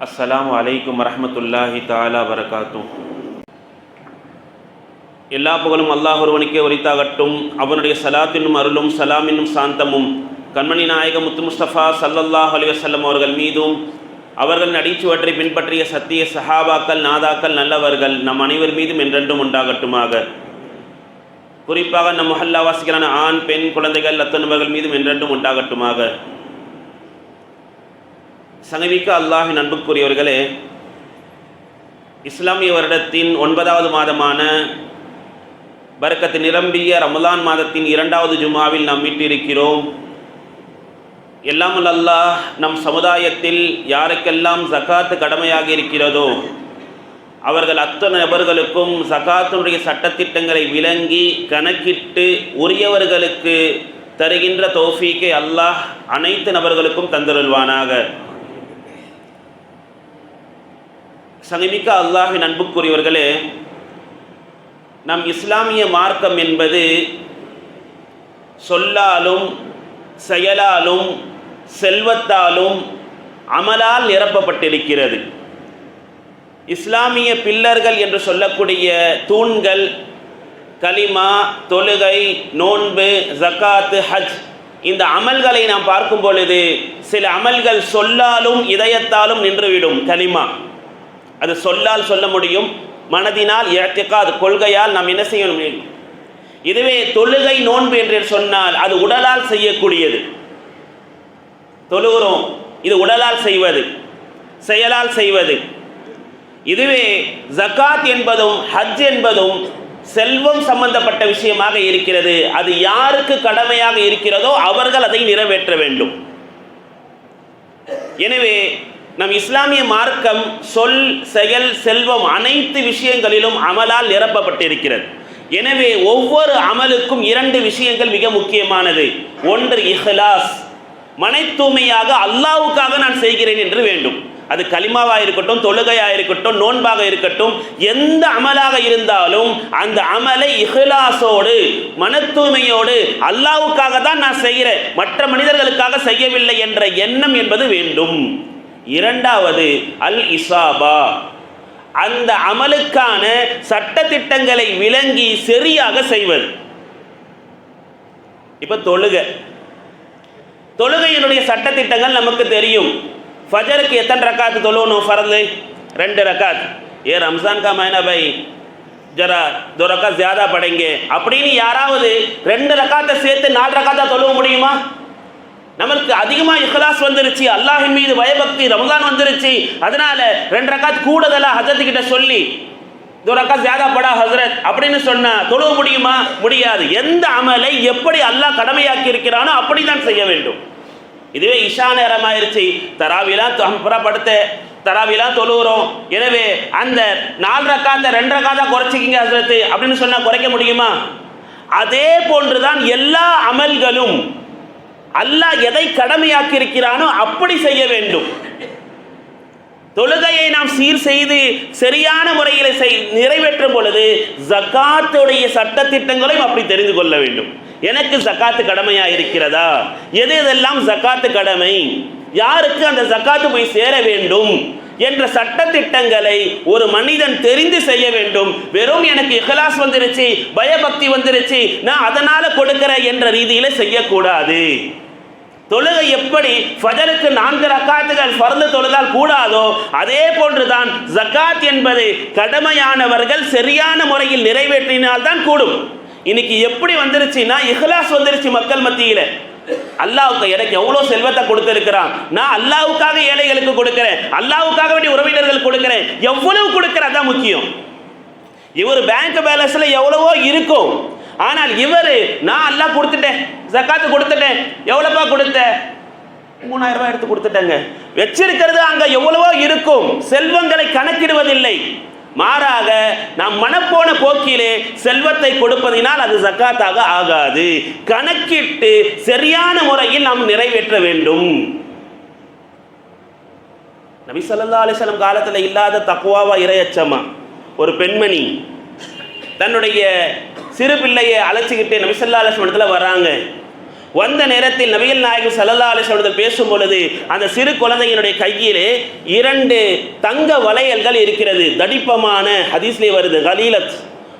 அஸ்ஸலாமு அலைக்கும் வரஹ்மத்துல்லாஹி தாலா வரகாத்தும் எல்லா புகழும் அல்லாஹ் ஒருவனுக்கே உரித்தாகட்டும் அவனுடைய சலாத்தினும் அருளும் சலாமினும் சாந்தமும் கண்மணி நாயகம் முத்து முஸ்தபா சல்லல்லாஹ் அலிவசல்லம் அவர்கள் மீதும் அவர்கள் நடிச்சுவற்றை பின்பற்றிய சத்திய சஹாபாக்கள் நாதாக்கள் நல்லவர்கள் நம் அனைவர் மீதும் என்றென்றும் உண்டாகட்டுமாக குறிப்பாக நம் மஹல்லாவாசிகளான ஆண் பெண் குழந்தைகள் அத்தனவர்கள் மீதும் என்றென்றும் உண்டாகட்டுமாக சங்கமிக்க அல்லாஹின் அன்புக்குரியவர்களே இஸ்லாமிய வருடத்தின் ஒன்பதாவது மாதமான பரக்கத்து நிரம்பிய ரமலான் மாதத்தின் இரண்டாவது ஜுமாவில் நாம் மீட்டிருக்கிறோம் எல்லாமல் அல்லாஹ் நம் சமுதாயத்தில் யாருக்கெல்லாம் சகாத்து கடமையாக இருக்கிறதோ அவர்கள் அத்தனை நபர்களுக்கும் சகாத்தினுடைய சட்டத்திட்டங்களை விளங்கி கணக்கிட்டு உரியவர்களுக்கு தருகின்ற தோஃபீக்கை அல்லாஹ் அனைத்து நபர்களுக்கும் தந்தருள்வானாக. சங்கமிக்க அல்லாஹின் அன்புக்குரியவர்களே நம் இஸ்லாமிய மார்க்கம் என்பது சொல்லாலும் செயலாலும் செல்வத்தாலும் அமலால் நிரப்பப்பட்டிருக்கிறது. இஸ்லாமிய பில்லர்கள் என்று சொல்லக்கூடிய தூண்கள் கலிமா தொழுகை நோன்பு ஜக்காத்து ஹஜ் இந்த அமல்களை நாம் பார்க்கும் பொழுது சில அமல்கள் சொல்லாலும் இதயத்தாலும் நின்றுவிடும் கலிமா அது சொல்லால் சொல்ல முடியும். மனதினால் இழத்திக்காது கொள்கையால் நாம் என்ன செய்ய முடியும்? இதுவே தொழுகை நோன்பு என்று சொன்னால் அது உடலால் செய்யக்கூடியது. தொழுகிறோம் இது உடலால் செய்வது செயலால் செய்வது. இதுவே ஜக்காத் என்பதும் ஹஜ் என்பதும் செல்வம் சம்பந்தப்பட்ட விஷயமாக இருக்கிறது. அது யாருக்கு கடமையாக இருக்கிறதோ அவர்கள் அதை நிறைவேற்ற வேண்டும். எனவே நம் இஸ்லாமிய மார்க்கம் சொல் செயல் செல்வம் அனைத்து விஷயங்களிலும் அமலால் நிரப்பப்பட்டிருக்கிறது. எனவே ஒவ்வொரு அமலுக்கும் இரண்டு விஷயங்கள் மிக முக்கியமானது. ஒன்று இஹ்லாஸ். மனை தூய்மையாக அல்லாவுக்காக நான் செய்கிறேன் என்று வேண்டும். அது களிமாவாக இருக்கட்டும் தொழுகையாக இருக்கட்டும் நோன்பாக இருக்கட்டும் எந்த அமலாக இருந்தாலும் அந்த அமலை இஹ்லாஸோடு மன தூய்மையோடு அல்லாவுக்காக தான் நான் செய்கிறேன். மற்ற மனிதர்களுக்காக செய்யவில்லை என்ற எண்ணம் என்பது வேண்டும். இரண்டாவது அல் இசாபா. அந்த அமலுக்கான சட்ட திட்டங்களை விளங்கி சரியாக செய்வது. இப்போ தொழுக. தொழுகையினுடைய சட்ட திட்டங்கள் நமக்கு தெரியும். ஃபஜருக்கு எத்தனை ரக்காத்து தொழுவணும் ஃபரது? ரெண்டு ரக்காத். ஏ ரம்ஜான் கா மைனா பை ஜரா தோ ரக்கா ஜியாதா படைங்க. அப்படின்னு யாராவது ரெண்டு ரக்காத்தை சேர்த்து நாலு ரக்காத்தா தொழுவ முடியுமா? நமக்கு அதிகமாக இஹ்லாஸ் வந்துருச்சு அல்லாஹின் மீது பயபக்தி ரமதான் வந்துருச்சு. அதனால ரெண்டு ரக்காத் கூடுதலாக ஹசரத்து கிட்ட சொல்லி இது ஒரு அக்கா ஜியாதா படா ஹசரத் அப்படின்னு சொன்னால் தொழுவ முடியுமா? முடியாது. எந்த அமலை எப்படி அல்லாஹ் கடமையாக்கி இருக்கிறானோ அப்படிதான் செய்ய வேண்டும். இதுவே இஷா நேரம் ஆயிடுச்சு தராவிலாம் புறப்படுத்த தராவிலாம் தொழுகிறோம் எனவே அந்த நாலு ரக்காத்த ரெண்டு ரக்காத்தா குறைச்சிக்கிங்க ஹசரத்து அப்படின்னு சொன்னால் குறைக்க முடியுமா? அதே போன்றுதான் எல்லா அமல்களும் அல்லாஹ் எதை கடமையாக்கி இருக்கிறானோ அப்படி செய்ய வேண்டும். தொழுகையை நாம் சீர் செய்து சரியான முறையில் செய் நிறைவேற்றும் பொழுது ஜக்காத்துடைய சட்டத்திட்டங்களையும் அப்படி தெரிந்து கொள்ள வேண்டும். எனக்கு ஜக்காத்து கடமையா இருக்கிறதா எது எதெல்லாம் ஜக்காத்து கடமை? யாருக்கு அந்த ஜக்காத்து போய் சேர வேண்டும்? என்ற சட்ட திட்டங்களை ஒரு மனிதன் தெரிந்து செய்ய வேண்டும். வெறும் எனக்கு இஹலாஸ் வந்துருச்சு பயபக்தி வந்துருச்சு நான் அதனால கொடுக்கிறேன் என்ற ரீதியில செய்யக்கூடாது. தொழுகை எப்படி? ஃபஜருக்கு நான்கு ரக்காத்துகள் பறந்து தொழுதால் கூடாதோ அதே போன்றுதான் ஜக்காத் என்பது கடமையானவர்கள் சரியான முறையில் நிறைவேற்றினால் தான் கூடும். இன்னைக்கு எப்படி வந்துருச்சுன்னா இஹ்லாஸ் வந்துருச்சு மக்கள் மத்தியில். அல்லாவுக்கு எனக்கு எவ்வளோ செல்வத்தை கொடுத்துருக்கிறான்? நான் அல்லாவுக்காக ஏழைகளுக்கு கொடுக்கிறேன். அல்லாவுக்காக வேண்டிய உறவினர்கள் கொடுக்கிறேன். எவ்வளவு கொடுக்கிறேன்? முக்கியம். இவர் பேங்க் பேலன்ஸ்ல எவ்வளவோ இருக்கும். ஆனால் இவர் நான் எல்லாம் கொடுத்துட்டேன். ஜக்காத்து கொடுத்துட்டேன். எவ்வளோப்பா கொடுத்த. மூணாயிரம் ரூபாய் எடுத்து கொடுத்துட்டேங்க. வச்சிருக்கிறது அங்கே எவ்வளவோ இருக்கும். செல்வங்களை கணக்கிடுவதில்லை. மாறாக நாம் மனப்போன போக்கிலே செல்வத்தை கொடுப்பதினால் அது சக்காத்தாக ஆகாது. கணக்கிட்டு சரியான முறையில் நாம் நிறைவேற்ற வேண்டும். நபி ஸல்லல்லாஹு அலைஹி காலத்தில் இல்லாத தக்குவாவா இரையச்சமா? ஒரு பெண்மணி தன்னுடைய சிறு பிள்ளையை அழைச்சிக்கிட்டு நபி ஸல்லல்லாஹு இடத்துல வராங்க. வந்த நேரத்தில் நபிகள் நாயகம் சல்லல்லா அலிஸ்வரத்தில் பேசும் பொழுது அந்த சிறு குழந்தையினுடைய கையிலே இரண்டு தங்க வளையல்கள் இருக்கிறது. தடிப்பமான ஹதீஸ்லே வருது கலீலத்.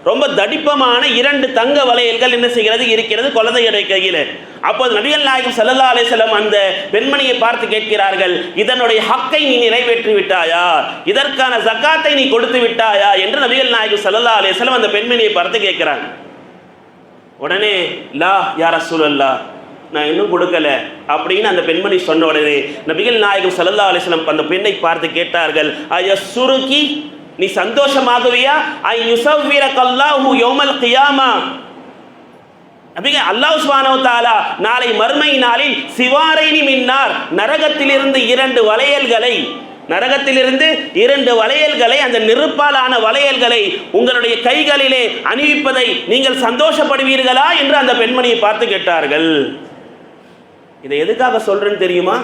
ரொம்ப தடிப்பமான இரண்டு தங்க வளையல்கள் என்ன செய்கிறது? இருக்கிறது குழந்தையுடைய கையில். அப்போது நபிகள் நாயகம் சல்லா அலிசல்லம் அந்த பெண்மணியை பார்த்து கேட்கிறார்கள் இதனுடைய ஹக்கை நீ நிறைவேற்றி விட்டாயா? இதற்கான ஜக்காத்தை நீ கொடுத்து விட்டாயா? என்று நபிகள் நாயகம் சல்லா அலிசல்லம் அந்த பெண்மணியை பார்த்து கேட்கிறாங்க. உடனே லா யார சூழல்லா நான் இன்னும் கொடுக்கல அப்படின்னு அந்த பெண்மணி சொன்ன உடனே நபிகள் நாயகம் சல்லல்லா அலிஸ்லம் அந்த பெண்ணை பார்த்து கேட்டார்கள் ஐயா சுருக்கி நீ சந்தோஷமாகவியா? ஐ யுசவ்விர கல்லாஹு யோமல் கியாமா. அப்படிங்க அல்லாஹ் சுப்ஹானஹு நாளை மறுமை நாளில் சிவாரைனி மின்னார். நரகத்திலிருந்து இரண்டு வளையல்களை நரகத்திலிருந்து இரண்டு வளையல்களை அந்த நெருப்பாலான வளையல்களை உங்களுடைய கைகளிலே அணிவிப்பதை நீங்கள் சந்தோஷப்படுவீர்களா? என்று அந்த பெண்மணியை பார்த்து கேட்டார்கள். இதை எதுக்காக சொல்றேன்னு தெரியுமா?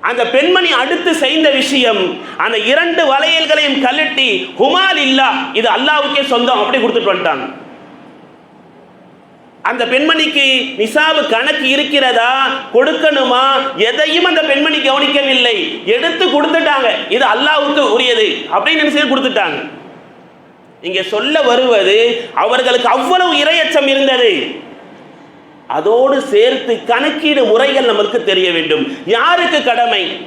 அந்த பெண்மணி அடுத்து செய்த விஷயம் அந்த இரண்டு வளையல்களையும் கழட்டி ஹுமால் இல்லா இது அல்லாவுக்கே சொந்தம் அப்படி கொடுத்துட்டு வந்துட்டாங்க. அந்த பெண்மணிக்கு நிசாபு கணக்கு இருக்கிறதா? கொடுக்கணுமா? எதையும் அந்த பெண்மணி கவனிக்கவில்லை. எடுத்து கொடுத்துட்டாங்க. இது அல்லாவுக்கு உரியது அப்படின்னு நினைச்சு கொடுத்துட்டாங்க. இங்க சொல்ல வருவது அவர்களுக்கு அவ்வளவு இரையச்சம் இருந்தது. அதோடு சேர்த்து கணக்கீடு முறைகள் நமக்கு தெரிய வேண்டும். யாருக்கு கடமை?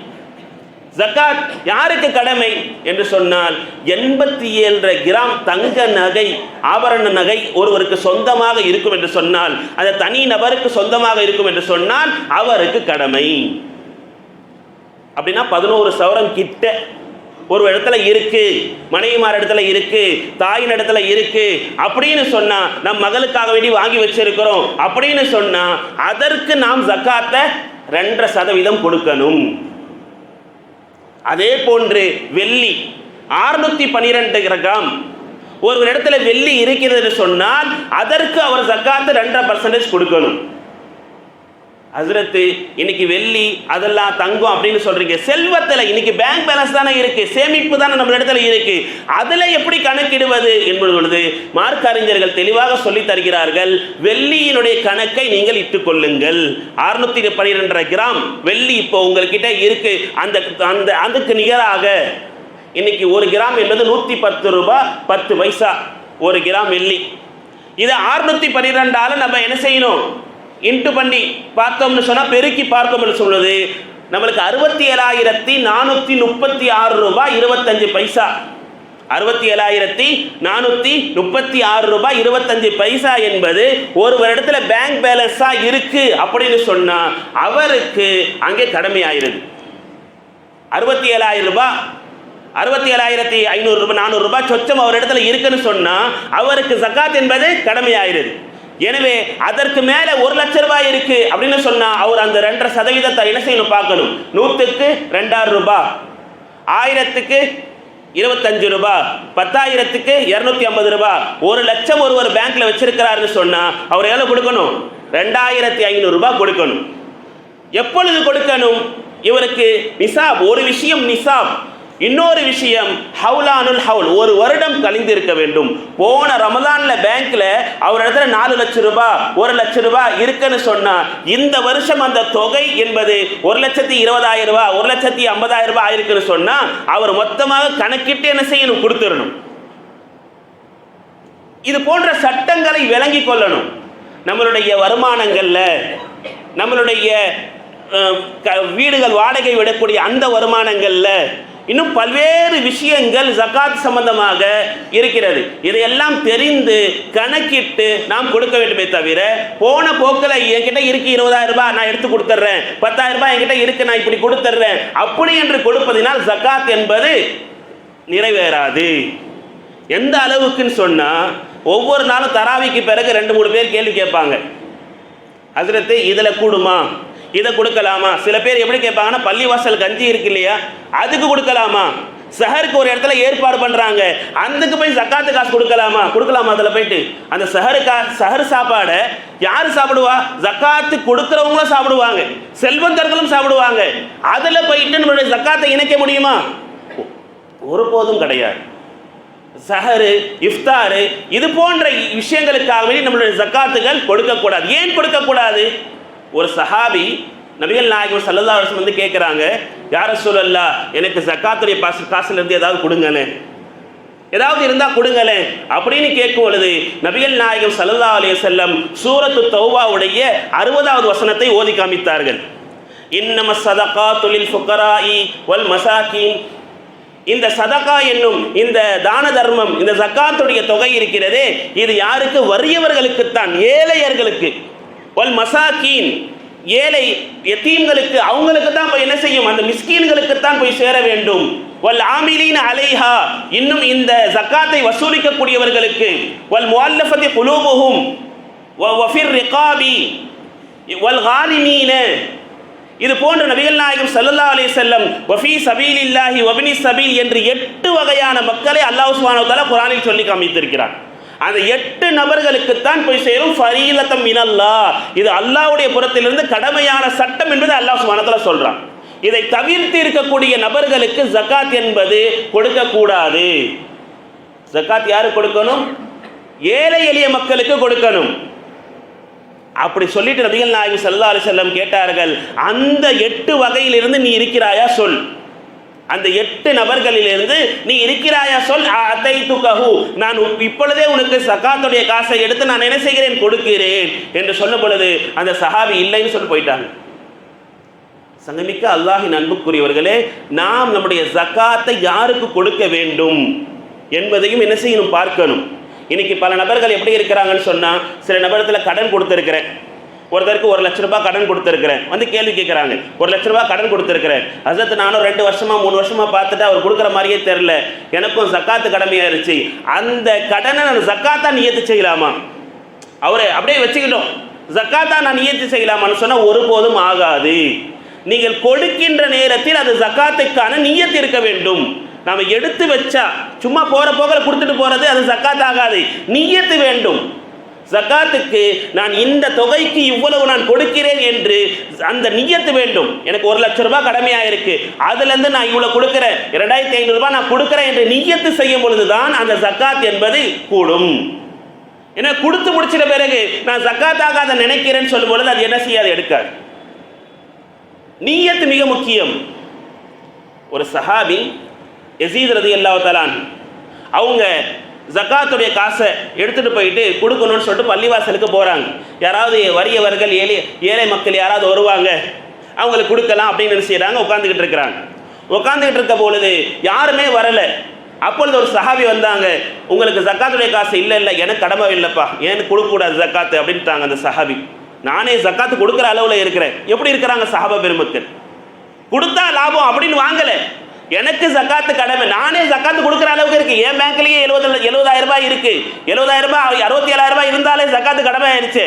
ஜக்காத் யாருக்கு கடமை? என்று சொன்னால் எண்பத்தி ஏழரை கிராம் தங்க நகை ஆபரண நகை ஒருவருக்கு சொந்தமாக இருக்கும் என்று சொன்னால் அந்த தனி நபருக்கு சொந்தமாக இருக்கும் என்று சொன்னால் அவருக்கு கடமை. அப்படின்னா பதினோரு சவரம் கிட்ட ஒரு இடத்துல இருக்கு மனைவிமார் இடத்துல இருக்கு தாயின் இடத்துல இருக்கு அப்படின்னு சொன்னா நம் மகளுக்காக வேண்டி வாங்கி வச்சிருக்கிறோம் அப்படின்னு சொன்னா அதற்கு நாம் ஜக்காத்தை ரெண்டரை சதவீதம் கொடுக்கணும். அதே போன்று வெள்ளி ஆறுநூத்தி பனிரெண்டு கிராம். ஒரு இடத்துல வெள்ளி இருக்கிறது சொன்னால் அதற்கு அவர் ஜக்காத்து ரெண்டரை பர்சன்டேஜ் கொடுக்கணும். ஹசரத்து இன்னைக்கு வெள்ளி அதெல்லாம் தங்கம் அப்படின்னு சொல்றீங்க. செல்வத்தில் இன்னைக்கு பேங்க் பேலன்ஸ் தானே இருக்கு சேமிப்பு தானே நம்ம இடத்துல இருக்கு. அதில் எப்படி கணக்கிடுவது என்பது பொழுது மார்க் அறிஞர்கள் தெளிவாக சொல்லி தருகிறார்கள் வெள்ளியினுடைய கணக்கை நீங்கள் இட்டுக் கொள்ளுங்கள். அறுநூத்தி பன்னிரெண்டரை கிராம் வெள்ளி இப்போ உங்கள்கிட்ட இருக்கு. அந்த அந்த அதுக்கு நிகராக இன்னைக்கு ஒரு கிராம் என்பது நூற்றி பத்து ரூபாய் பத்து பைசா. ஒரு கிராம் வெள்ளி. இது அறுநூத்தி பன்னிரெண்டால நம்ம என்ன செய்யணும்? இன்ட்டு பண்ணி பார்த்தோம்னு சொன்னால் பெருக்கி பார்க்கணும்னு சொல்லுது நம்மளுக்கு அறுபத்தி ஏழாயிரத்தி நானூற்றி முப்பத்தி ஆறு ரூபாய் இருபத்தஞ்சு பைசா. அறுபத்தி ஏழாயிரத்தி நானூற்றி முப்பத்தி ஆறு ரூபாய் இருபத்தஞ்சு பைசா என்பது ஒரு வருடத்தில் பேங்க் பேலன்ஸாக இருக்குது அப்படின்னு சொன்னால் அவருக்கு அங்கே கடமையாயிருது. அறுபத்தி ஏழாயிரம் ரூபாய் அறுபத்தி ஏழாயிரத்தி ஐநூறு ரூபாய் நானூறு சொச்சம் அவர் இடத்துல இருக்குன்னு சொன்னால் அவருக்கு ஜக்காத் என்பது கடமையாயிருது. எனவே அதற்கு மேல ஒரு லட்ச ரூபாய் இருக்கு அப்படின்னு சொன்னா அவர் அந்த ரெண்டரை சதவீதத்தை என்ன செய்யணும் பார்க்கணும்? நூற்றுக்கு ரெண்டாயிரம் ரூபாய் ஆயிரத்துக்கு இருபத்தஞ்சு ரூபாய் பத்தாயிரத்துக்கு இரநூத்தி ஐம்பது ரூபாய் ஒரு லட்சம் ஒருவர் பேங்க்ல வச்சிருக்கிறாருன்னு சொன்னா அவர் எவ்வளவு கொடுக்கணும்? ரெண்டாயிரத்தி ஐநூறு ரூபாய் கொடுக்கணும். எப்பொழுது கொடுக்கணும்? இவருக்கு நிசாப் ஒரு விஷயம் நிசாப். இன்னொரு விஷயம் ஹவுலானுல் ஹவுல் ஒரு வருடம் கழிந்திருக்க வேண்டும். போன ரமதான்ல பேங்க்ல அவர் இடத்துல நாலு லட்சம் ரூபாய் ஒரு லட்சம் ரூபாய் இருக்குன்னு சொன்னா இந்த வருஷம் அந்த தொகை என்பது ஒரு லட்சத்தி இருபதாயிரம் ரூபாய் ஒரு லட்சத்தி ஐம்பதாயிரம் ரூபாய் ஆயிருக்குன்னு சொன்னா அவர் மொத்தமாக கணக்கிட்டு என்ன செய்யணும்? கொடுத்துடணும். இது போன்ற சட்டங்களை விளங்கி கொள்ளணும். நம்மளுடைய வருமானங்கள்ல நம்மளுடைய க- வீடுகள் வாடகை விடக்கூடிய அந்த வருமானங்கள்ல இன்னும் பல்வேறு விஷயங்கள் ஜக்காத் சம்பந்தமாக இருக்கிறது. இதையெல்லாம் தெரிந்து கணக்கிட்டு நாம் கொடுக்க வேண்டுமே தவிர போன போக்கில் என்கிட்ட இருக்கு இருபதாயிரம் ரூபாய் நான் எடுத்து கொடுத்துட்றேன். பத்தாயிரம் ரூபாய் என்கிட்ட இருக்கு நான் இப்படி கொடுத்துட்றேன். அப்படி என்று கொடுப்பதினால் ஜக்காத் என்பது நிறைவேறாது. எந்த அளவுக்குன்னு சொன்னால் ஒவ்வொரு நாளும் தராவிக்கு பிறகு ரெண்டு மூணு பேர் கேள்வி கேட்பாங்க. அதிரத்தை இதில் கூடுமா? இதை கொடுக்கலாமா? சில பேர் எப்படி கேட்பாங்கன்னா பள்ளிவாசல் கஞ்சி இருக்கு இல்லையா? அதுக்கு கொடுக்கலாமா? சஹருக்கு ஒரு இடத்துல ஏற்பாடு பண்ணுறாங்க அதுக்கு போய் சக்காத்து காசு கொடுக்கலாமா? கொடுக்கலாமா அதில் போயிட்டு? அந்த சஹரு கா சஹர் சாப்பாடை யார் சாப்பிடுவா? ஜக்காத்து கொடுக்குறவங்களும் சாப்பிடுவாங்க. செல்வந்தர்களும் சாப்பிடுவாங்க. அதில் போயிட்டு நம்மளுடைய ஜக்காத்தை இணைக்க முடியுமா? ஒருபோதும் கிடையாது. சஹரு இஃப்தாரு இது போன்ற விஷயங்களுக்காகவே நம்மளுடைய ஜக்காத்துகள் கொடுக்கக்கூடாது. ஏன் கொடுக்கக்கூடாது? ஒரு சஹாபி நபிகள் நாயகம் சல்லல்லா வருஷம் வந்து கேட்குறாங்க யார சொல்லல்லா எனக்கு ஜக்காத்துடைய பாசு காசுலேருந்து ஏதாவது கொடுங்கன்னு. ஏதாவது இருந்தால் கொடுங்களேன் அப்படின்னு கேட்கும் பொழுது நபிகள் நாயகம் சல்லல்லா அலைய செல்லம் சூரத்து தௌபாவுடைய அறுபதாவது வசனத்தை ஓதி காமித்தார்கள். இன்னம சதகா தொழில் ஃபுக்கராயி வல் மசாக்கின் இந்த சதகா என்னும் இந்த தான தர்மம் இந்த ஜக்காத்துடைய தொகை இருக்கிறதே இது யாருக்கு? வறியவர்களுக்குத்தான் ஏழையர்களுக்கு. வல் மசாக்கீன். ஏழை எத்தீம்களுக்கு அவங்களுக்கு தான் போய் என்ன செய்யும்? அந்த மிஸ்கீன்களுக்கு தான் போய் சேர வேண்டும். வல் ஆமிலீன் அலைஹா. இன்னும் இந்த ஜக்காத்தை வசூலிக்கக்கூடியவர்களுக்கு. வல் முஅல்லஃபதி குலூபுஹும். வ வஃபிர் ரிகாபி. வல் ஹாரிமீன இது போன்ற நபிகள் நாயகம் ஸல்லல்லாஹு அலி செல்லம் வஃபி சபீலில்லாஹி வபினி சபீல் என்று எட்டு வகையான மக்களை அல்லாஹ் சுப்ஹானஹு குரானில் சொல்லி காமித்திருக்கிறார் அந்த எட்டு நபர்களுக்குத்தான் போய் சேரும். ஃபரீலத்தம் மினல்லா. இது அல்லாஹ்வுடைய புறத்திலிருந்து கடமையான சட்டம் என்பது அல்லாஹ் மனத்தில் சொல்கிறான் சொல்றான். இதை தவிர்த்து இருக்கக்கூடிய நபர்களுக்கு ஜக்காத் என்பது கொடுக்கக்கூடாது. ஜகாத் யாரு கொடுக்கணும்? ஏழை எளிய மக்களுக்கு கொடுக்கணும். அப்படி சொல்லிட்டு நபிகள் நாயகம் ஸல்லல்லாஹு செல்லம் கேட்டார்கள் அந்த எட்டு வகையிலிருந்து நீ இருக்கிறாயா? சொல். அந்த எட்டு நபர்களிலிருந்து நீ இருக்கிறாயா சொல் அத்தை துகஹு நான் இப்பொழுதே உனக்கு சகாத்துடைய காசை எடுத்து நான் என்ன செய்கிறேன்? கொடுக்கிறேன். என்று சொல்லும் பொழுது அந்த சஹாபி இல்லைன்னு சொல்லி போயிட்டாங்க. சங்கமிக்க அல்லாஹின் அன்புக்குரியவர்களே நாம் நம்முடைய ஜக்காத்தை யாருக்கு கொடுக்க வேண்டும் என்பதையும் என்ன செய்யணும்? பார்க்கணும். இன்னைக்கு பல நபர்கள் எப்படி இருக்கிறாங்கன்னு சொன்னா சில நபரத்தில் கடன் கொடுத்துருக்கிறேன். ஒருத்தருக்கு ஒரு லட்ச ரூபாய் கடன் கொடுத்துருக்குறேன். வந்து கேள்வி கேட்குறாங்க ஒரு லட்ச ரூபாய் கடன் கொடுத்துருக்குறேன். அசத்து நானும் ரெண்டு வருஷமாக மூணு வருஷமாக பார்த்துட்டு அவர் கொடுக்குற மாதிரியே தெரில எனக்கும் சக்காத்து கடமையாயிருச்சு. அந்த கடனை நான் சக்காத்தா நியத்து செய்யலாமா? அவரை அப்படியே வச்சுக்கிட்டோம். ஜக்காத்தா நான் நியத்து செய்யலாமான்னு சொன்னால் ஒருபோதும் ஆகாது. நீங்கள் கொடுக்கின்ற நேரத்தில் அது ஜக்காத்துக்கான நியத்து இருக்க வேண்டும். நாம் எடுத்து வச்சா சும்மா போகிற போகிற கொடுத்துட்டு போகிறது அது ஜக்காத் ஆகாது. நியத்து வேண்டும். ஜக்காத்துக்கு நான் இந்த தொகைக்கு இவ்வளவு நான் கொடுக்கிறேன் என்று அந்த நியத்து வேண்டும். எனக்கு ஒரு லட்சம் ரூபாய் கடமையாக இருக்கு அதுலேருந்து நான் இவ்வளோ கொடுக்குறேன். இரண்டாயிரத்தி ஐநூறுரூபா நான் கொடுக்குறேன் என்று நியத்து செய்யும் பொழுதுதான் அந்த ஜக்காத் என்பது கூடும். ஏன்னா கொடுத்து முடிச்சிட்ட பிறகு நான் ஜக்காத்தாக அதை நினைக்கிறேன்னு சொல்லும் பொழுது அது என்ன செய்யாது? எடுக்காது. நீயத்து மிக முக்கியம். ஒரு சஹாபி எசீத் ரதி அல்லாஹ் அவங்க ஜக்காத்துடைய காசை எடுத்துகிட்டு போயிட்டு கொடுக்கணும்னு சொல்லிட்டு பள்ளிவாசலுக்கு போகிறாங்க யாராவது வறியவர்கள் ஏழை ஏழை மக்கள் யாராவது வருவாங்க அவங்களுக்கு கொடுக்கலாம் அப்படின்னு செய்கிறாங்க உட்காந்துக்கிட்டு இருக்கிறாங்க. உட்காந்துக்கிட்டு இருக்க பொழுது யாருமே வரலை. அப்பொழுது ஒரு சஹாபி வந்தாங்க உங்களுக்கு ஜக்காத்துடைய காசு இல்லை இல்லை எனக்கு கடமை இல்லைப்பா ஏன்னு கொடுக்கக்கூடாது ஜக்காத்து? அப்படின்ட்டாங்க அந்த சஹாபி. நானே ஜக்காத்து கொடுக்குற அளவில் இருக்கிறேன். எப்படி இருக்கிறாங்க சஹாபா பெருமக்கள்? கொடுத்தா லாபம் அப்படின்னு வாங்கலை. எனக்கு ஜக்காத்து கடமை. நானே ஜக்காத்து கொடுக்குற அளவுக்கு இருக்கு. என் பேங்க்லயே எழுபது எழுபதாயிரம் ரூபாய் இருக்கு. எழுபதாயிரம் ரூபாய் அறுபத்தி ஏழாயிரம் ரூபாய் இருந்தாலே ஜக்காத்து கடமை ஆயிடுச்சு.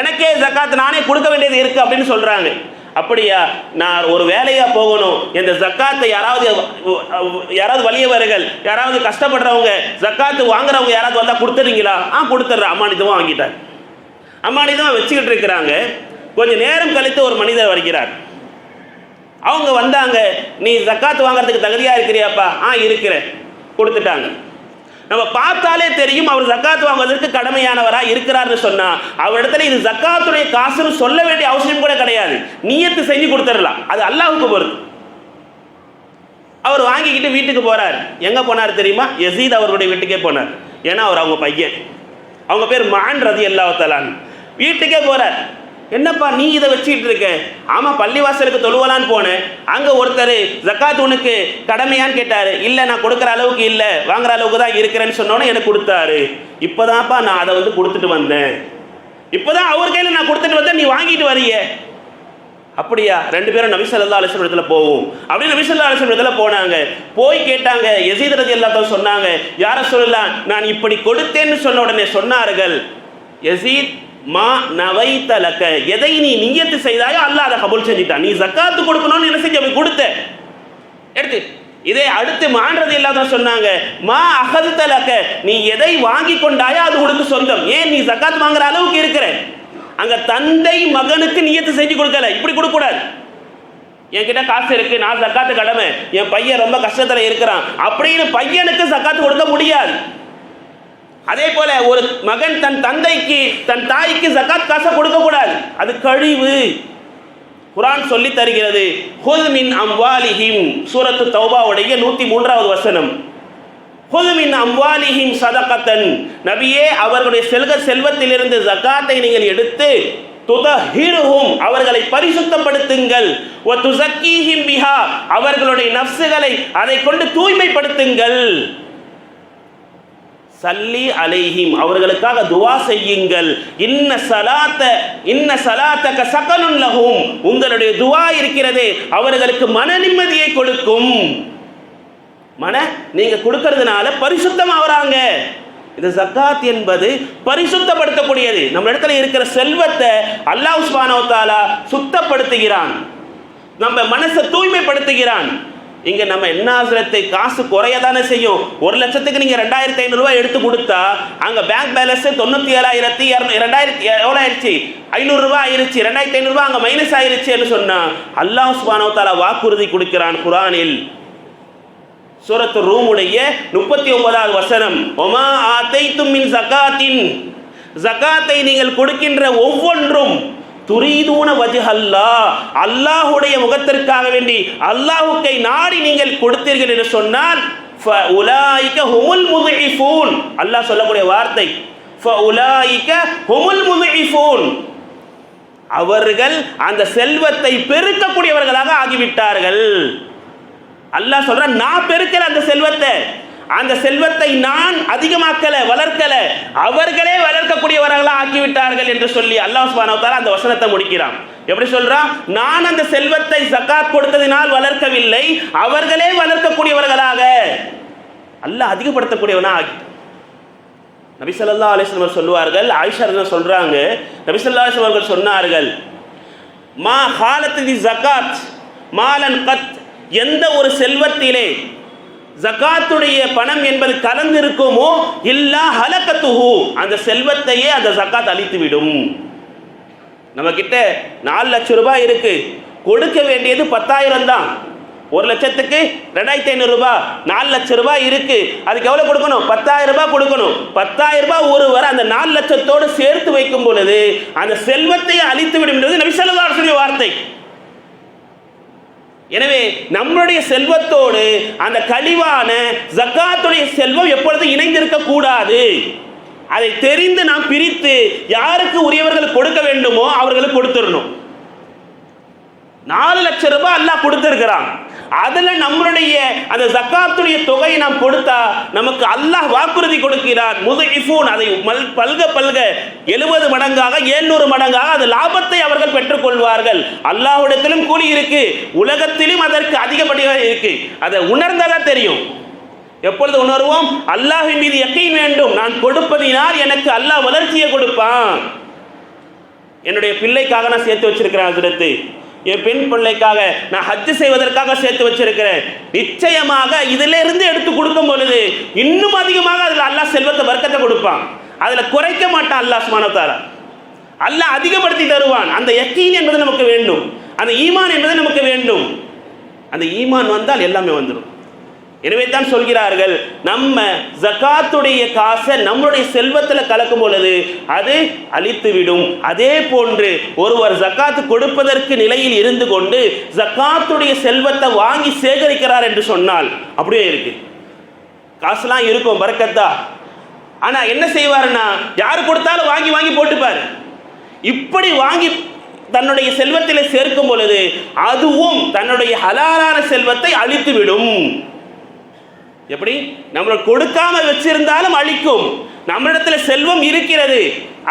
எனக்கே ஜக்காத்து நானே கொடுக்க வேண்டியது இருக்கு அப்படின்னு சொல்றாங்க. அப்படியா? நான் ஒரு வேலையா போகணும். இந்த ஜக்காத்தை யாராவது யாராவது வலியவர்கள் யாராவது கஷ்டப்படுறவங்க ஜக்காத்து வாங்குறவங்க யாராவது வந்தா கொடுத்துறீங்களா? ஆ கொடுத்துட்றேன் அம்மானிதமாக வாங்கிட்டார் அம்மானிதமாக வச்சுக்கிட்டு இருக்கிறாங்க. கொஞ்சம் நேரம் கழித்து ஒரு மனிதர் வருகிறார். அவங்க வந்தாங்க நீ ஜக்காத்து வாங்குறதுக்கு தகுதியாக இருக்கிறியாப்பா? ஆ இருக்கிறேன். கொடுத்துட்டாங்க. நம்ம பார்த்தாலே தெரியும் அவர் ஜக்காத் வாங்குவதற்கு கடமையானவரா இருக்கிறார்னு சொன்னா அவரிடத்துல இது ஜக்காத்துடைய காசுன்னு சொல்ல வேண்டிய அவசியம் கூட கிடையாது. நீயத்து செஞ்சு கொடுத்துடலாம். அது அல்லாஹுக்கு பொறுத்து. அவர் வாங்கிக்கிட்டு வீட்டுக்கு போறார். எங்க போனார் தெரியுமா? யசீத் அவர்களுடைய வீட்டுக்கே போனார். ஏன்னா அவர் அவங்க பையன். அவங்க பேர் மான் ரதி அல்லாஹ் வீட்டுக்கே போறார். என்னப்பா நீ இதை வச்சுக்கிட்டு இருக்க? ஆமாம் பள்ளிவாசலுக்கு தொழுவலான்னு போனேன். அங்கே ஒருத்தர் ஜக்காத் உனக்கு கடமையான்னு கேட்டார். இல்லை நான் கொடுக்குற அளவுக்கு இல்லை. வாங்குற அளவுக்கு தான் இருக்கிறேன்னு சொன்னோன்னே எனக்கு கொடுத்தாரு. இப்போதான்ப்பா நான் அதை வந்து கொடுத்துட்டு வந்தேன். இப்பதான் அவர் கையில் நான் கொடுத்துட்டு வந்தேன். நீ வாங்கிட்டு வரிய. அப்படியா? ரெண்டு பேரும் நபி ஸல்லல்லாஹு அலைஹி இடத்துல போவோம். அப்படி நபி ஸல்லல்லாஹு இடத்துல போனாங்க. போய் கேட்டாங்க. யசீத் எல்லாத்தையும் சொன்னாங்க யார சொல்லலாம் நான் இப்படி கொடுத்தேன்னு சொன்ன உடனே சொன்னார்கள். எசீத் மா நவைத்த லக்க. எதை நீ நியத்து செய்தாயோ அல்லாஹ் அதை கபூல் செஞ்சுட்டான். நீ ஜக்காத்து கொடுக்கணும்னு என்ன செஞ்சு கொடுத்த? எடுத்து. இதே அடுத்து மான்றது இல்லாத சொன்னாங்க மா அகதுத்த லக்க. நீ எதை வாங்கி கொண்டாயோ அது உனக்கு சொந்தம். ஏன் நீ ஜக்காத் வாங்குற அளவுக்கு இருக்கிற? அங்க தந்தை மகனுக்கு நியத்து செஞ்சு கொடுக்கல. இப்படி கொடுக்க கூடாது என்கிட்ட காசு இருக்கு நான் சக்காத்து கடமை. என் பையன் ரொம்ப கஷ்டத்துல இருக்கிறான். அப்படின்னு பையனுக்கு சக்காத்து கொடுக்க முடியாது. அதே போல ஒரு மகன் தன் தந்தைக்கு தன் தாய்க்கு ஜக்காத் காசை கொடுக்க கூடாது அது கழிவு. குரான் சொல்லி தருகிறது ஹுல் மின் அம்வாலிஹிம். சூரத்து தௌபாவுடைய நூத்தி மூன்றாவது வசனம். ஹுல் மின் அம்வாலிஹிம் சதகத்தன். நபியே அவர்களுடைய செல்க செல்வத்திலிருந்து ஜக்காத்தை நீங்கள் எடுத்து துதஹிருஹும். அவர்களை பரிசுத்தப்படுத்துங்கள். ஒ துசக்கீஹிம் பிஹா. அவர்களுடைய நஃப்ஸுகளை அதை கொண்டு தூய்மைப்படுத்துங்கள். சல்லி அலைஹிம் அவர்களுக்காக துவா செய்யுங்கள். இன்ன சலாத்த இன்ன சலாத்தக சகனுன் லகும் உங்களுடைய துவா இருக்கிறதே அவர்களுக்கு மன நிம்மதியை கொடுக்கும். மன நீங்க கொடுக்கறதுனால பரிசுத்தம் ஆகிறாங்க இது ஜக்காத் என்பது பரிசுத்தப்படுத்தக்கூடியது. நம்ம இடத்துல இருக்கிற செல்வத்தை அல்லாஹ் உஸ்மானோ தாலா சுத்தப்படுத்துகிறான். நம்ம மனசை தூய்மைப்படுத்துகிறான். இங்க நம்ம என்னாசிரத்தை காசு குறைய தானே செய்யும்? ஒரு லட்சத்துக்கு நீங்க ரெண்டாயிரத்தி ஐநூறு ரூபாய் எடுத்து கொடுத்தா அங்க பேங்க் பேலன்ஸ் தொண்ணூத்தி ஏழாயிரத்தி இரநூ- ரெண்டாயிரத்தி எவ்வளோ ஆயிடுச்சு ஐநூறு ரூபாய் ஆயிருச்சு ரெண்டாயிரத்தி ஐநூறு ரூபாய் அங்க மைனஸ் ஆயிருச்சுன்னு சொன்னா அல்லாஹ் சுபானோ வ வாக்குறுதி கொடுக்கிறான் குரானில் சூரத்து ரூமுடைய முப்பத்தி ஒன்பதாவது வசனம் ஒமா ஆத்தை தும்மின் ஜகாத்தின் ஜகாத்தை நீங்கள் கொடுக்கின்ற ஒவ்வொன்றும் துரிதூன வஜுஹல்லா. அல்லாஹுடைய முகத்திற்காக வேண்டி அல்லாஹுக்கை நாடி நீங்கள் கொடுத்தீர்கள் என்று சொன்னால் உலாய்க்க ஹுமுல் ஃபோன் அல்லாஹ் சொல்லக்கூடிய வார்த்தை உலாய்க்க ஹுமுல் ஃபோன் அவர்கள் அந்த செல்வத்தை பெருக்கக்கூடியவர்களாக ஆகிவிட்டார்கள். அல்லாஹ் சொல்கிறேன் நான் பெருக்கிற அந்த செல்வத்தை. அந்த செல்வத்தை நான் அதிகமாக்கல வளர்க்கல. அவர்களே வளர்க்கக்கூடியவர்களாக ஆக்கிவிட்டார்கள் என்று சொல்லி அல்லாஹ் சுபானவத்தால் அந்த வசனத்தை முடிக்கிறான். எப்படி சொல்றான்? நான் அந்த செல்வத்தை ஜகாத் கொடுத்ததினால் வளர்க்கவில்லை அவர்களே வளர்க்கக்கூடியவர்களாக. அல்லாஹ் அதிகப்படுத்தக்கூடியவனா ஆகி. நபிசல்லா ஸல்லல்லாஹு சொல்லுவார்கள் ஆயிஷா சொல்றாங்க நபிசல்லா அவர்கள் சொன்னார்கள் மா ஹாலத்து ஜக்காத் மாலன் கத் எந்த ஒரு செல்வத்திலே ஜக்காத்துடைய பணம் என்பது கலந்திருக்குமோ இல்லா ஹலக்கத்துஹு அந்த செல்வத்தையே அந்த ஜக்காத் அழித்து விடும் நம்ம கிட்ட நாலு லட்சம் ரூபாய் இருக்கு. கொடுக்க வேண்டியது பத்தாயிரம் தான். ஒரு லட்சத்துக்கு ரெண்டாயிரத்தி ஐநூறு ரூபாய் நாலு லட்சம் ரூபாய் இருக்கு. அதுக்கு எவ்வளவு கொடுக்கணும்? பத்தாயிரம் ரூபாய் கொடுக்கணும். பத்தாயிரம் ரூபாய் ஒருவர் அந்த நாலு லட்சத்தோடு சேர்த்து வைக்கும் பொழுது அந்த செல்வத்தை அழித்து விடும் என்பது நம்ம ஸல்லல்லாஹு வார்த்தை. எனவே நம்மளுடைய செல்வத்தோடு அந்த கழிவான ஜக்காத்துடைய செல்வம் எப்பொழுதும் இணைந்திருக்க கூடாது. அதை தெரிந்து நாம் பிரித்து யாருக்கு உரியவர்கள் கொடுக்க வேண்டுமோ அவர்களுக்கு கொடுத்துடணும். நாலு லட்சம் ரூபாய் அல்லாஹ் கொடுத்திருக்கிறான். அதில் நம்மளுடைய அந்த ஜக்காத்துடைய தொகையை நாம் கொடுத்தா நமக்கு அல்லாஹ் வாக்குறுதி கொடுக்கிறார். முதுஇஃபூன் அதை மல்- பல்க பல்க எழுபது மடங்காக ஏழ்நூறு மடங்காக அது லாபத்தை அவர்கள் பெற்றுக்கொள்வார்கள். அல்லாஹ்விடத்திலும் கூலி இருக்கு உலகத்திலும் அதற்கு அதிகப்படியாக இருக்கு. அதை உணர்ந்தாதான் தெரியும். எப்பொழுது உணர்வோம்? அல்லாஹின் மீது எக்கையும் வேண்டும். நான் கொடுப்பதினால் எனக்கு அல்லாஹ் வளர்ச்சியை கொடுப்பான். என்னுடைய பிள்ளைக்காக நான் சேர்த்து வச்சிருக்கிறேன் அதிரத்து என் பெண் பிள்ளைக்காக நான் ஹஜ்ஜு செய்வதற்காக சேர்த்து வச்சிருக்கிறேன். நிச்சயமாக இதுல இருந்து எடுத்து கொடுக்கும் பொழுது இன்னும் அதிகமாக அதில் அல்லாஹ் செல்வத்தை வர்க்கத்தை கொடுப்பான். அதில் குறைக்க மாட்டான் அல்லாஹ் சுமானத்தாரா அல்லாஹ் அதிகப்படுத்தி தருவான். அந்த யக்கீன் என்பது நமக்கு வேண்டும். அந்த ஈமான் என்பது நமக்கு வேண்டும். அந்த ஈமான் வந்தால் எல்லாமே வந்துடும் எனவே தான் சொல்கிறார்கள் நம்ம ஜக்காத்துடைய காசை நம்மளுடைய செல்வத்தில் கலக்கும் பொழுது அது அழித்துவிடும். அதே போன்று ஒருவர் ஜக்காத்து கொடுப்பதற்கு நிலையில் இருந்து கொண்டு ஜக்காத்துடைய செல்வத்தை வாங்கி சேகரிக்கிறார் என்று சொன்னால் அப்படியே இருக்கு. காசுலாம் இருக்கும் பறக்கத்தா? ஆனா என்ன செய்வாருன்னா யார் கொடுத்தாலும் வாங்கி வாங்கி போட்டுப்பார். இப்படி வாங்கி தன்னுடைய செல்வத்தில் சேர்க்கும் பொழுது அதுவும் தன்னுடைய ஹலாலான செல்வத்தை அழித்து விடும் எப்படி? நம்மளை கொடுக்காம வச்சிருந்தாலும் அழிக்கும். நம்மளிடத்தில் செல்வம் இருக்கிறது.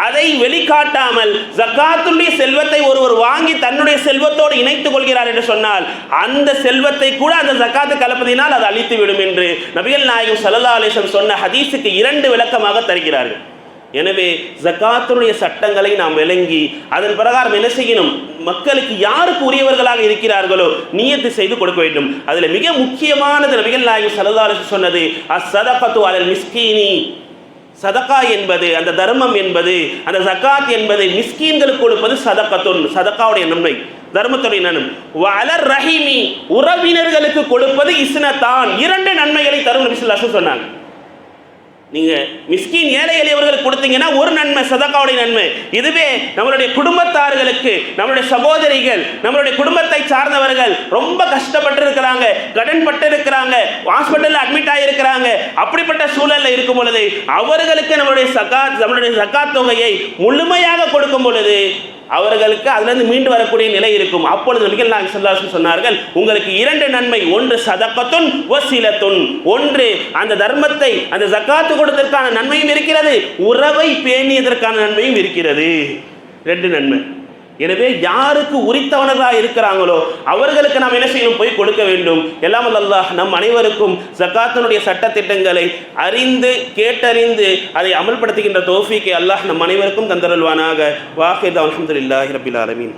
அதை வெளிக்காட்டாமல் ஜக்காத்துடைய செல்வத்தை ஒருவர் வாங்கி தன்னுடைய செல்வத்தோடு இணைத்துக் கொள்கிறார் என்று சொன்னால் அந்த செல்வத்தை கூட அந்த ஜக்காத்து கலப்பதினால் அது அழித்து விடும் என்று நபிகள் நாயகம் ஸல்லல்லாஹு சொன்ன ஹதீஸுக்கு இரண்டு விளக்கமாக தருகிறார்கள். எனவே ஜக்காத்தினுடைய சட்டங்களை நாம் விளங்கி அதன் பிரகாரம் என்ன செய்யணும்? மக்களுக்கு யாருக்கு உரியவர்களாக இருக்கிறார்களோ நியத்து செய்து கொடுக்க வேண்டும். அதில் மிக முக்கியமானது நபிகள் நாயகம் ஸல்லல்லாஹு சொன்னது அசதபத்து அலல் மிஸ்கீனி. சதக்கா என்பது அந்த தர்மம் என்பது அந்த ஜகாத் என்பது மிஸ்கீன்களுக்கு கொடுப்பது சதக்கத்துன் சதக்காவுடைய நன்மை. தர்மத்துடைய நன்மை. வலர் ரஹிமி. உறவினர்களுக்கு கொடுப்பது இஸ்னத்தான். இரண்டு நன்மைகளை தரும் நபி சொன்னாங்க. நீங்கள் மிஸ்கின் ஏழை எளியவர்களுக்கு கொடுத்தீங்கன்னா ஒரு நன்மை சதக்காவுடைய நன்மை. இதுவே நம்மளுடைய குடும்பத்தார்களுக்கு நம்மளுடைய சகோதரிகள் நம்மளுடைய குடும்பத்தை சார்ந்தவர்கள் ரொம்ப கஷ்டப்பட்டு இருக்கிறாங்க கடன் பட்டு இருக்கிறாங்க ஹாஸ்பிட்டலில் அட்மிட் ஆகியிருக்கிறாங்க அப்படிப்பட்ட சூழலில் இருக்கும் பொழுது அவர்களுக்கு நம்மளுடைய சகாத் நம்மளுடைய சக்காத் தொகையை முழுமையாக கொடுக்கும் பொழுது அவர்களுக்கு அதிலிருந்து மீண்டு வரக்கூடிய நிலை இருக்கும். அப்பொழுது நபிகள் நாயகம் ஸல்லல்லாஹு சொன்னார்கள் உங்களுக்கு இரண்டு நன்மை ஒன்று சதக்கத்துன் வசிலத்துன். ஒன்று அந்த தர்மத்தை அந்த ஜக்காத்து கொடுத்ததற்கான நன்மையும் இருக்கிறது உறவை பேணியதற்கான நன்மையும் இருக்கிறது. ரெண்டு நன்மை. எனவே யாருக்கு உரித்தவனராக இருக்கிறாங்களோ அவர்களுக்கு நாம் என்ன செய்யணும்? போய் கொடுக்க வேண்டும். எல்லாம் அல்லாஹ் நம் அனைவருக்கும் ஜக்காத்தினுடைய சட்டத்திட்டங்களை அறிந்து கேட்டறிந்து அதை அமல்படுத்துகின்ற தோஃபிக்கை அல்லாஹ் நம் அனைவருக்கும் தந்தருள்வானாக. வாஹித் அலமதுல்லாஹி ரபில் ஆலமீன்.